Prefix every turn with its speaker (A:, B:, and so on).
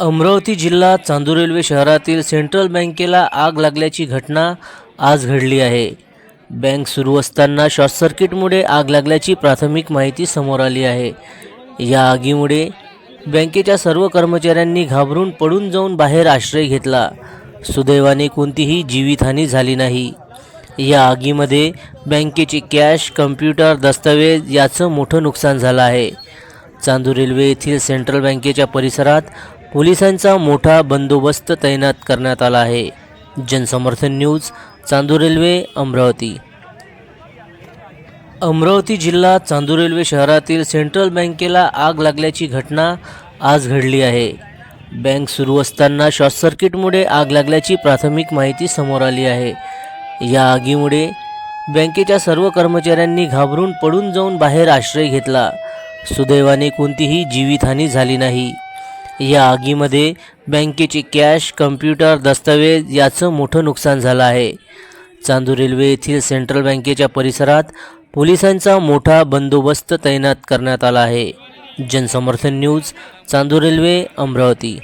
A: अमरावती जिल्हा चांदूर रेल्वे शहरातील सेंट्रल बँकेला आग लागल्याची घटना आज घडली आहे. बँक सुरू असताना शॉर्ट सर्किटमुळे आग लागल्याची प्राथमिक माहिती समोर आली आहे. या आगीमुळे बँकेच्या सर्व कर्मचाऱ्यांनी घाबरून पडून जाऊन बाहेर आश्रय घेतला. सुदैवाने कोणतीही जीवितहानी झाली नाही. या आगीमध्ये बँकेचे कॅश कम्प्युटर दस्तावेज याचं मोठं नुकसान झालं आहे. चांदूर रेल्वे येथील सेंट्रल बँकेच्या परिसरात पोलिसांचा मोठा बंदोबस्त तैनात करण्यात आला आहे. Jansamarthan news Chandur railway Amravati. Amravati जिल्हा चांदूर रेल्वे शहरातील सेंट्रल बँकेला आग लागल्याची घटना आज घडली आहे. बँक सुरू असताना शॉर्ट सर्किटमुळे आग लागल्याची प्राथमिक माहिती समोर आली आहे. या आगीमुळे बँकेच्या सर्व कर्मचाऱ्यांनी घाबरून पडून जाऊन बाहेर आश्रय घेतला. सुदैवाने कोणतीही जीवितहानी झाली नाही. या आगीमध्ये बँकेचे कॅश कम्प्युटर दस्तावेज याचं मोठं नुकसान झालं आहे. चांदूर रेल्वे येथील सेंट्रल बँकेच्या परिसरात पोलिसांचा मोठा बंदोबस्त तैनात करण्यात आला आहे. Jansamarthan news Chandur railway Amravati.